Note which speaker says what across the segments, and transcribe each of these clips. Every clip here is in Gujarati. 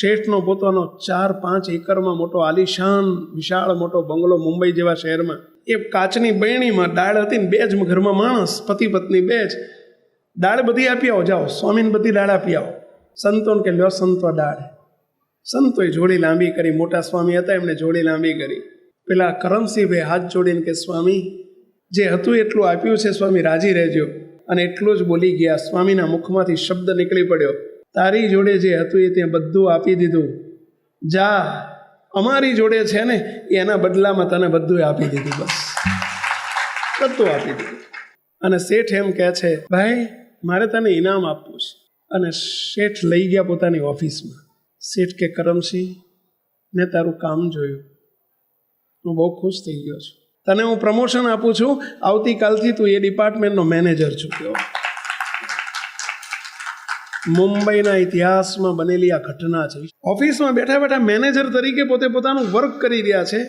Speaker 1: શેઠનો પોતાનો ચાર પાંચ એકરમાં મોટો આલિશાન, વિશાળ મોટો બંગલો મુંબઈ જેવા શહેરમાં. એ કાચની બૈણીમાં દાળ હતી ને બે જ ઘરમાં માણસ, પતિ પત્ની બે જ. દાળ બધી આપી આવો, જાઓ, સ્વામીને બધી દાળ આપી આવો. સંતોને કે, લ્યો સંતો દાળ. સંતોએ જોડી લાંબી કરી, મોટા સ્વામી હતા, એમણે જોડી લાંબી કરી. પેલા કરમસિંહભાઈ હાથ જોડીને કે, સ્વામી, જે હતું એટલું આપ્યું છે, સ્વામી, રાજી રહેજો. અને એટલું જ બોલી ગયા. સ્વામીના મુખમાંથી શબ્દ નીકળી પડ્યો. તારી જોડે જે હતું એ ત્યાં બધું આપી દીધું. જા, અમારી જોડે છે ને, એના બદલામાં તને બધું આપી દીધું બસ. બધું આપી દીધું. અને શેઠ એમ કહે છે, ભાઈ, મારે તને ઇનામ આપવું છે. અને શેઠ લઈ ગયા પોતાની ઓફિસમાં. શેઠ કે, કરમસિંહ, મેં તારું કામ જોયું. હું બહુ ખુશ થઈ ગયો છું. તને હું પ્રમોશન આપું છું. આવતીકાલથી તું એ ડિપાર્ટમેન્ટનો મેનેજર ચૂક્યો મુંબઈના ઇતિહાસમાં બનેલી આ ઘટના છે. ઓફિસમાં બેઠા બેઠા મેનેજર તરીકે પોતે પોતાનું વર્ક કરી રહ્યા છે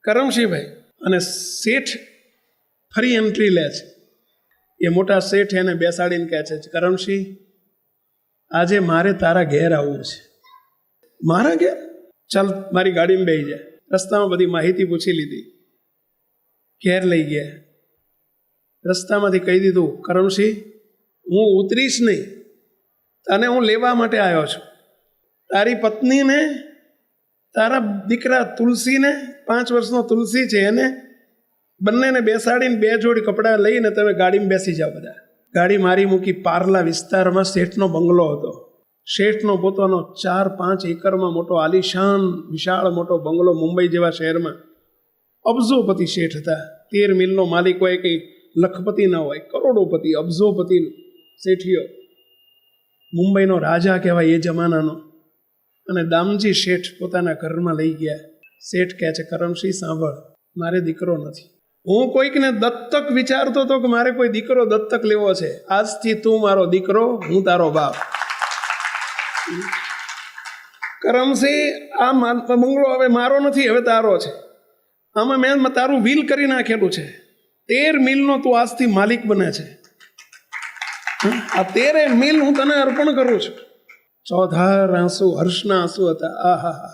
Speaker 1: કરમસિંહભાઈ અને શેઠ ફરી એન્ટ્રી લે છે. એ મોટા શેઠ એને બેસાડીને કહે છે કરમસિંહ આજે મારે તારા ઘેર આવવું છે. મારા ઘેર? ચાલ, મારી ગાડીમાં બેસી જાય રસ્તામાં બધી માહિતી પૂછી લીધી. ઘેર લઈ ગયા. રસ્તામાંથી કહી દીધું કરમસિંહ હું ઉતરીશ નહીં. તને હું લેવા માટે આવ્યો છું. તારી પત્નીને, તારા દીકરા તુલસીને, પાંચ વર્ષનો તુલસી છે એને બંનેને બેસાડીને બે જોડી કપડાં લઈને તમે ગાડીમાં બેસી જાઓ બધા. ગાડી મારી મૂકી પારલા વિસ્તારમાં શેઠનો બંગલો હતો. શેઠનો પોતાનો ચાર પાંચ એકરમાં મોટો આલિશાન વિશાળ મોટો બંગલો મુંબઈ જેવા શહેરમાં. અબજોપતિ શેઠ હતા. તેર મિલનો માલિક હોય કંઈ લખપતિ ન હોય, કરોડોપતિ અબજોપતિ શેઠિયો મુંબઈનો રાજા કહેવાય એ જમાનાનો. અને દામજી શેઠ પોતાના ઘરમાં લઈ ગયા. શેઠ કહે છે કરમસિંહ સાંભળ, મારે દીકરો નથી. હું કોઈકને દત્તક વિચારતો હતો કે મારે કોઈ દીકરો દત્તક લેવો છે. આજથી તું મારો દીકરો, હું તારો બાપ. કરમસિંહ આ બંગલો હવે મારો નથી, હવે તારો છે. આમાં મેં તારું વિલ કરી નાખેલું છે. તેર મિલનો તું આજથી માલિક બને છે? આ તેરે મિલ હું તને અર્પણ કરું છું. ચોધાર આંસુ, હર્ષના આંસુ હતા. આહા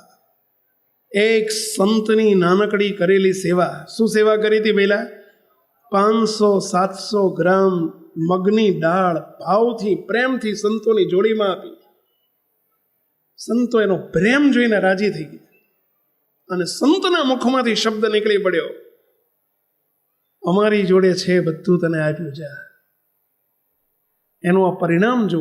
Speaker 1: એક સંતની નાનકડી કરેલી સેવા. શું સેવા કરી હતી પહેલા પાંચસો, સાતસો ગ્રામ મગની દાળ ભાવથી, પ્રેમથી સંતોની જોડીમાં આપી. સંતો એનો પ્રેમ જોઈને રાજી થઈ ગયા. અને સંતના મુખમાંથી શબ્દ નીકળી પડ્યો. અમારી જોડે છે બધું તને આપ્યું છે એનું આ પરિણામ જો